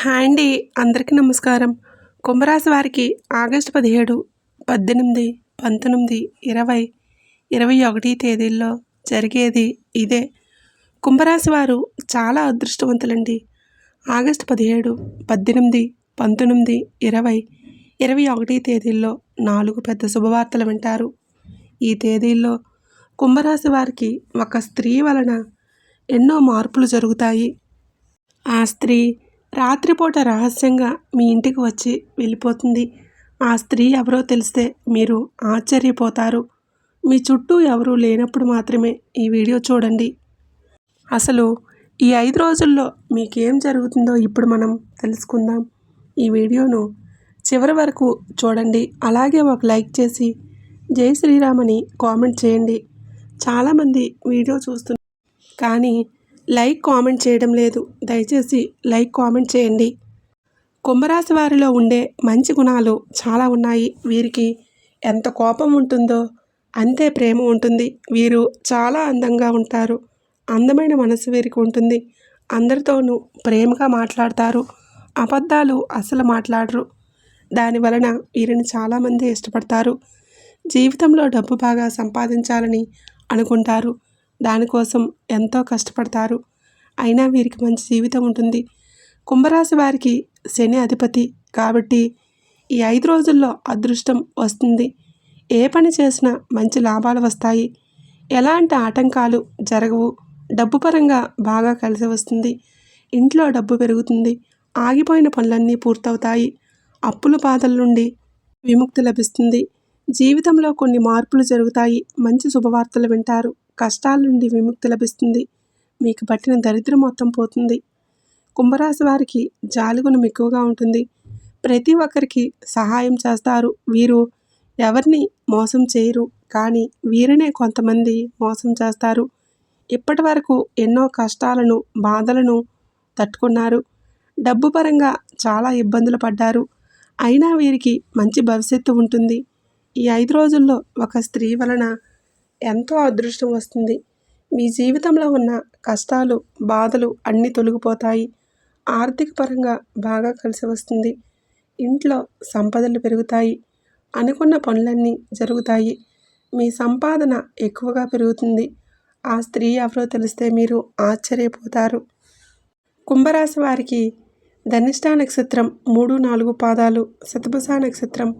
Hi అండి అందరికీ నమస్కారం. కుంభరాశి వారికి ఆగస్టు పదిహేడు పద్దెనిమిది పంతొమ్మిది ఇరవై ఇరవై ఒకటి తేదీల్లో జరిగేది ఇదే. కుంభరాశి వారు చాలా అదృష్టవంతులండి. ఆగస్టు పదిహేడు పద్దెనిమిది పంతొమ్మిది ఇరవై ఇరవై ఒకటి తేదీల్లో నాలుగు పెద్ద శుభవార్తలు వింటారు. ఈ తేదీల్లో కుంభరాశి వారికి ఒక స్త్రీ వలన ఎన్నో మార్పులు జరుగుతాయి. ఆ స్త్రీ రాత్రిపూట రహస్యంగా మీ ఇంటికి వచ్చి వెళ్ళిపోతుంది. ఆ స్త్రీ ఎవరో తెలిస్తే మీరు ఆశ్చర్యపోతారు. మీ చుట్టూ ఎవరూ లేనప్పుడు మాత్రమే ఈ వీడియో చూడండి. అసలు ఈ ఐదు రోజుల్లో మీకేం జరుగుతుందో ఇప్పుడు మనం తెలుసుకుందాం. ఈ వీడియోను చివరి వరకు చూడండి. అలాగే ఒక లైక్ చేసి జై శ్రీరామ్ అని కామెంట్ చేయండి. చాలామంది వీడియో చూస్తున్నారు కానీ లైక్ కామెంట్ చేయడం లేదు. దయచేసి లైక్ కామెంట్ చేయండి. కుంభరాశి వారిలో ఉండే మంచి గుణాలు చాలా ఉన్నాయి. వీరికి ఎంత కోపం ఉంటుందో అంతే ప్రేమ ఉంటుంది. వీరు చాలా అందంగా ఉంటారు. అందమైన మనసు వీరికి ఉంటుంది. అందరితోనూ ప్రేమగా మాట్లాడతారు. అబద్ధాలు అసలు మాట్లాడరు. దాని వలన వీరిని చాలామంది ఇష్టపడతారు. జీవితంలో డబ్బు బాగా సంపాదించాలని అనుకుంటారు. దానికోసం ఎంతో కష్టపడతారు. అయినా వీరికి మంచి జీవితం ఉంటుంది. కుంభరాశి వారికి శని అధిపతి కాబట్టి ఈ ఐదు రోజుల్లో అదృష్టం వస్తుంది. ఏ పని చేసినా మంచి లాభాలు వస్తాయి. ఎలాంటి ఆటంకాలు జరగవు. డబ్బు పరంగా బాగా కలిసి వస్తుంది. ఇంట్లో డబ్బు పెరుగుతుంది. ఆగిపోయిన పనులన్నీ పూర్తవుతాయి. అప్పుల బాధల నుండి విముక్తి లభిస్తుంది. జీవితంలో కొన్ని మార్పులు జరుగుతాయి. మంచి శుభవార్తలు వింటారు. కష్టాల నుండి విముక్తి లభిస్తుంది. మీకు పట్టిన దరిద్రం మొత్తం పోతుంది. కుంభరాశి వారికి జాలిగుణం ఎక్కువగా ఉంటుంది. ప్రతి ఒక్కరికి సహాయం చేస్తారు. వీరు ఎవరిని మోసం చేయరు. కానీ వీరినే కొంతమంది మోసం చేస్తారు. ఇప్పటి వరకు ఎన్నో కష్టాలను బాధలను తట్టుకున్నారు. డబ్బు పరంగా చాలా ఇబ్బందులు పడ్డారు. అయినా వీరికి మంచి భవిష్యత్తు ఉంటుంది. ఈ ఐదు రోజుల్లో ఒక స్త్రీ వలన ఎంతో అదృష్టం వస్తుంది. మీ జీవితంలో ఉన్న కష్టాలు బాధలు అన్నీ తొలగిపోతాయి. ఆర్థిక పరంగా బాగా కలిసి వస్తుంది. ఇంట్లో సంపదలు పెరుగుతాయి. అనుకున్న పనులన్నీ జరుగుతాయి. మీ సంపాదన ఎక్కువగా పెరుగుతుంది. ఆ స్త్రీ ఎవరో తెలిస్తే మీరు ఆశ్చర్యపోతారు. కుంభరాశి వారికి ధనిష్టా నక్షత్రం మూడు నాలుగు పాదాలు శతభుస నక్షత్రం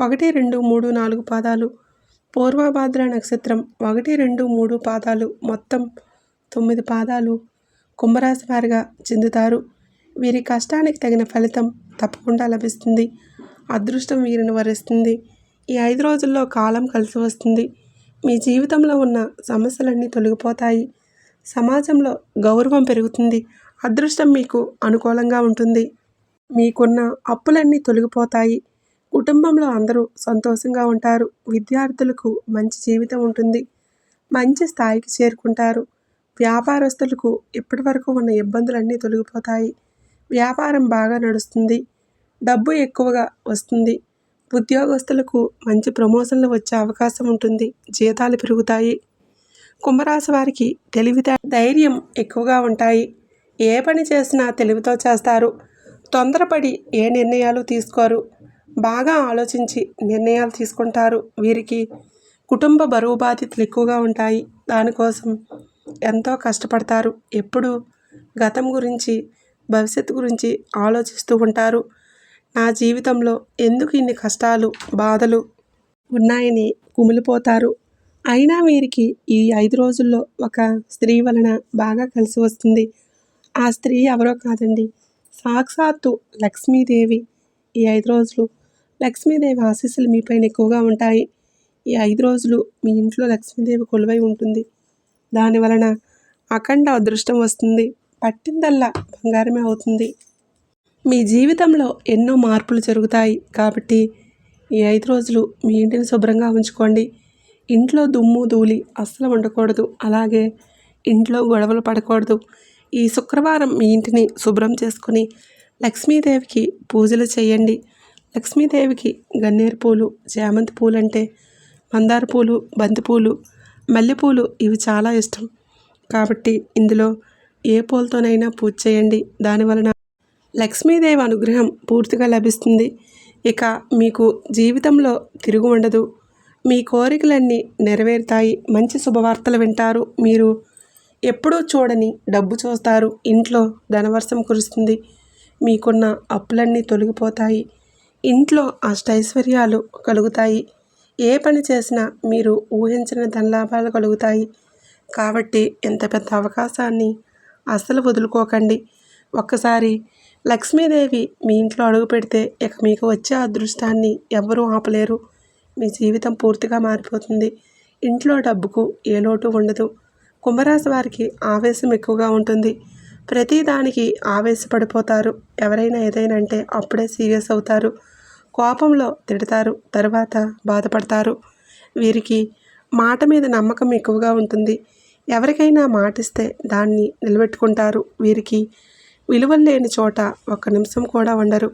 ఒకటి రెండు మూడు నాలుగు పాదాలు పూర్వభాద్ర నక్షత్రం ఒకటి రెండు మూడు పాదాలు మొత్తం తొమ్మిది పాదాలు కుంభరాశి వారిగా చెందుతారు. వీరి కష్టానికి తగిన ఫలితం తప్పకుండా లభిస్తుంది. అదృష్టం వీరిని వరిస్తుంది. ఈ ఐదు రోజుల్లో కాలం కలిసి వస్తుంది. మీ జీవితంలో ఉన్న సమస్యలన్నీ తొలగిపోతాయి. సమాజంలో గౌరవం పెరుగుతుంది. అదృష్టం మీకు అనుకూలంగా ఉంటుంది. మీకున్న అప్పులన్నీ తొలగిపోతాయి. కుటుంబంలో అందరూ సంతోషంగా ఉంటారు. విద్యార్థులకు మంచి జీవితం ఉంటుంది. మంచి స్థాయికి చేరుకుంటారు. వ్యాపారస్తులకు ఇప్పటి వరకు ఉన్న ఇబ్బందులన్నీ తొలగిపోతాయి. వ్యాపారం బాగా నడుస్తుంది. డబ్బు ఎక్కువగా వస్తుంది. ఉద్యోగస్తులకు మంచి ప్రమోషన్లు వచ్చే అవకాశం ఉంటుంది. జీతాలు పెరుగుతాయి. కుంభరాశి వారికి తెలివితే ధైర్యం ఎక్కువగా ఉంటాయి. ఏ పని చేసినా తెలివితో చేస్తారు. తొందరపడి ఏ నిర్ణయాలు తీసుకోరు. బాగా ఆలోచించి నిర్ణయాలు తీసుకుంటారు. వీరికి కుటుంబ బరువు బాధ్యతలు ఎక్కువగా ఉంటాయి. దానికోసం ఎంతో కష్టపడతారు. ఎప్పుడు గతం గురించి భవిష్యత్తు గురించి ఆలోచిస్తూ ఉంటారు. నా జీవితంలో ఎందుకు ఇన్ని కష్టాలు బాధలు ఉన్నాయని కుమిలిపోతారు. అయినా వీరికి ఈ ఐదు రోజుల్లో ఒక స్త్రీ వలన బాగా కలిసి వస్తుంది. ఆ స్త్రీ ఎవరో కాదండి. సాక్షాత్తు లక్ష్మీదేవి ఈ ఐదు రోజులు లక్ష్మీదేవి ఆశీస్సులు మీపైన ఎక్కువగా ఉంటాయి. ఈ ఐదు రోజులు మీ ఇంట్లో లక్ష్మీదేవి కొలువై ఉంటుంది. దాని వలన అఖండ అదృష్టం వస్తుంది. పట్టిందల్లా బంగారమే అవుతుంది. మీ జీవితంలో ఎన్నో మార్పులు జరుగుతాయి. కాబట్టి ఈ ఐదు రోజులు మీ ఇంటిని శుభ్రంగా ఉంచుకోండి. ఇంట్లో దుమ్ము ధూళి అస్సలు ఉండకూడదు అలాగే ఇంట్లో గొడవలు పడకూడదు. ఈ శుక్రవారం మీ ఇంటిని శుభ్రం చేసుకొని లక్ష్మీదేవికి పూజలు చేయండి. లక్ష్మీదేవికి గన్నేరు పూలు చామంతి పూలు అంటే మందార పూలు బంతిపూలు మల్లెపూలు ఇవి చాలా ఇష్టం. కాబట్టి ఇందులో ఏ పూలతోనైనా పూజ చేయండి. దానివలన లక్ష్మీదేవి అనుగ్రహం పూర్తిగా లభిస్తుంది. ఇక మీకు జీవితంలో తిరుగు ఉండదు. మీ కోరికలన్నీ నెరవేరుతాయి. మంచి శుభవార్తలు వింటారు. మీరు ఎప్పుడూ చూడని డబ్బు చూస్తారు. ఇంట్లో ధనవర్షం కురుస్తుంది. మీకున్న అప్పులన్నీ తొలగిపోతాయి. ఇంట్లో అష్టైశ్వర్యాలు కలుగుతాయి. ఏ పని చేసినా మీరు ఊహించిన ధనలాభాలు కలుగుతాయి. కాబట్టి ఇంత పెద్ద అవకాశాన్ని అస్సలు వదులుకోకండి. ఒక్కసారి లక్ష్మీదేవి మీ ఇంట్లో అడుగు పెడితే ఇక మీకు వచ్చే అదృష్టాన్ని ఎవరూ ఆపలేరు. మీ జీవితం పూర్తిగా మారిపోతుంది. ఇంట్లో డబ్బుకు ఏ లోటు ఉండదు. కుంభరాశి వారికి ఆవేశం ఎక్కువగా ఉంటుంది. ప్రతిదానికి ఆవేశపడిపోతారు. ఎవరైనా ఏదైనా అంటే అప్పుడే సీరియస్ అవుతారు. కోపంలో తిడతారు తర్వాత బాధపడతారు. వీరికి మాట మీద నమ్మకం ఎక్కువగా ఉంటుంది. ఎవరికైనా మాటిస్తే దాన్ని నిలబెట్టుకుంటారు. వీరికి విలువలు లేని చోట ఒక్క నిమిషం కూడా ఉండరు.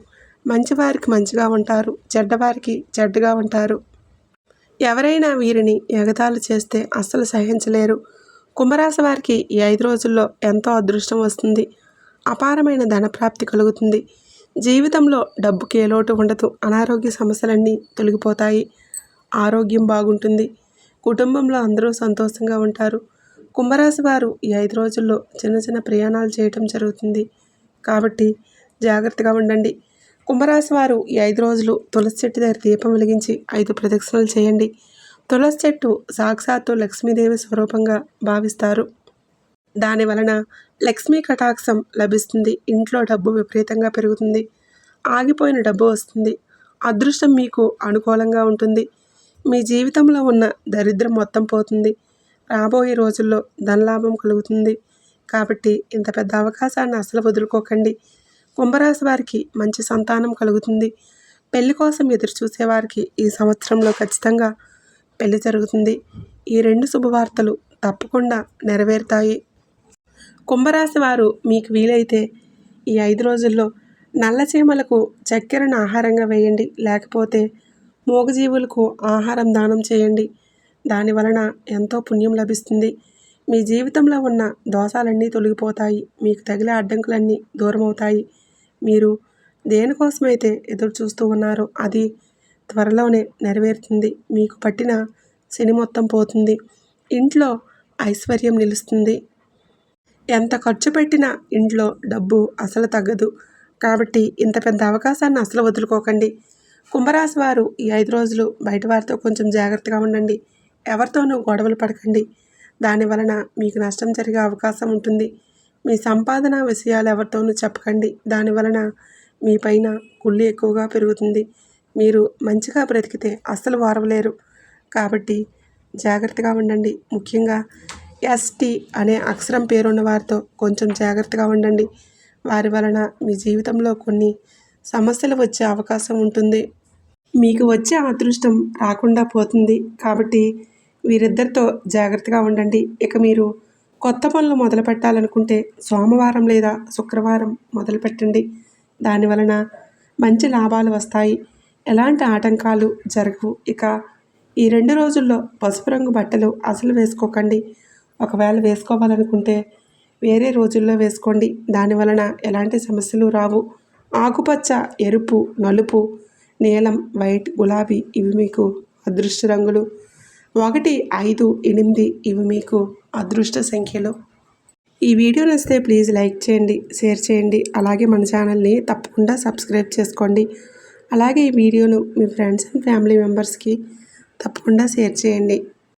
మంచివారికి మంచిగా ఉంటారు. చెడ్డవారికి చెడ్డగా ఉంటారు. ఎవరైనా వీరిని ఎగతాలు చేస్తే అస్సలు సహించలేరు. కుంభరాశి వారికి ఈ ఐదు రోజుల్లో ఎంతో అదృష్టం వస్తుంది. అపారమైన ధనప్రాప్తి కలుగుతుంది. జీవితంలో డబ్బుకి ఏ లోటు ఉండదు. అనారోగ్య సమస్యలన్నీ తొలగిపోతాయి. ఆరోగ్యం బాగుంటుంది. కుటుంబంలో అందరూ సంతోషంగా ఉంటారు. కుంభరాశి వారు ఈ ఐదు రోజుల్లో చిన్న చిన్న ప్రయాణాలు చేయటం జరుగుతుంది. కాబట్టి జాగ్రత్తగా ఉండండి. కుంభరాశి వారు ఈ ఐదు రోజులు తులసి చెట్టు దగ్గర దీపం వెలిగించి ఐదు ప్రదక్షిణలు చేయండి. తులసి చెట్టు సాక్షాత్తు లక్ష్మీదేవి స్వరూపంగా భావిస్తారు. దాని వలన లక్ష్మీ కటాక్షం లభిస్తుంది. ఇంట్లో డబ్బు విపరీతంగా పెరుగుతుంది. ఆగిపోయిన డబ్బు వస్తుంది. అదృష్టం మీకు అనుకూలంగా ఉంటుంది. మీ జీవితంలో ఉన్న దరిద్రం మొత్తం పోతుంది. రాబోయే రోజుల్లో ధనలాభం కలుగుతుంది. కాబట్టి ఇంత పెద్ద అవకాశాన్ని అసలు వదులుకోకండి. కుంభరాశి వారికి మంచి సంతానం కలుగుతుంది. పెళ్ళి కోసం ఎదురు చూసేవారికి ఈ సంవత్సరంలో ఖచ్చితంగా పెళ్ళి జరుగుతుంది. ఈ రెండు శుభవార్తలు తప్పకుండా నెరవేరుతాయి. కుంభరాశి వారు మీకు వీలైతే ఈ ఐదు రోజుల్లో నల్ల చీమలకు చక్కెరను ఆహారంగా వేయండి. లేకపోతే మూగజీవులకు ఆహారం దానం చేయండి. దాని వలన ఎంతో పుణ్యం లభిస్తుంది. మీ జీవితంలో ఉన్న దోషాలన్నీ తొలగిపోతాయి. మీకు తగిలే అడ్డంకులన్నీ దూరం అవుతాయి మీరు దేనికోసమైతే ఎదురు చూస్తూ ఉన్నారో అది త్వరలోనే నెరవేరుతుంది. మీకు పట్టిన శని మొత్తం పోతుంది. ఇంట్లో ఐశ్వర్యం నిలుస్తుంది. ఎంత ఖర్చు పెట్టినా ఇంట్లో డబ్బు అసలు తగ్గదు. కాబట్టి ఇంత పెద్ద అవకాశాన్ని అసలు వదులుకోకండి. కుంభరాశి వారు ఈ ఐదు రోజులు బయట వారితో కొంచెం జాగ్రత్తగా ఉండండి. ఎవరితోనూ గొడవలు పడకండి. దాని వలన మీకు నష్టం జరిగే అవకాశం ఉంటుంది. మీ సంపాదన విషయాలు ఎవరితోనూ చెప్పకండి. దాని వలన మీ పైన కుళ్ళు ఎక్కువగా పెరుగుతుంది. మీరు మంచిగా బ్రతికితే అస్సలు వారవలేరు. కాబట్టి జాగ్రత్తగా ఉండండి. ముఖ్యంగా ఎస్టీ అనే అక్షరం పేరున్న వారితో కొంచెం జాగ్రత్తగా ఉండండి. వారి వలన మీ జీవితంలో కొన్ని సమస్యలు వచ్చే అవకాశం ఉంటుంది. మీకు వచ్చే అదృష్టం రాకుండా పోతుంది. కాబట్టి వీరిద్దరితో జాగ్రత్తగా ఉండండి. ఇక మీరు కొత్త పనులు మొదలు పెట్టాలనుకుంటే సోమవారం లేదా శుక్రవారం మొదలు పెట్టండి. దాని వలన మంచి లాభాలు వస్తాయి. ఎలాంటి ఆటంకాలు జరగవు. ఇక ఈ రెండు రోజుల్లో పసుపు రంగు బట్టలు అసలు వేసుకోకండి. ఒకవేళ వేసుకోవాలనుకుంటే వేరే రోజుల్లో వేసుకోండి. దాని వలన ఎలాంటి సమస్యలు రావు. ఆకుపచ్చ ఎరుపు నలుపు నీలం వైట్ గులాబీ ఇవి మీకు అదృష్ట రంగులు. ఒకటి ఐదు ఎనిమిది ఇవి మీకు అదృష్ట సంఖ్యలు. ఈ వీడియో నచ్చితే ప్లీజ్ లైక్ చేయండి షేర్ చేయండి. అలాగే మన ఛానల్ని తప్పకుండా సబ్స్క్రైబ్ చేసుకోండి. అలాగే ఈ వీడియోను మీ ఫ్రెండ్స్ అండ్ ఫ్యామిలీ మెంబర్స్కి తప్పకుండా షేర్ చేయండి.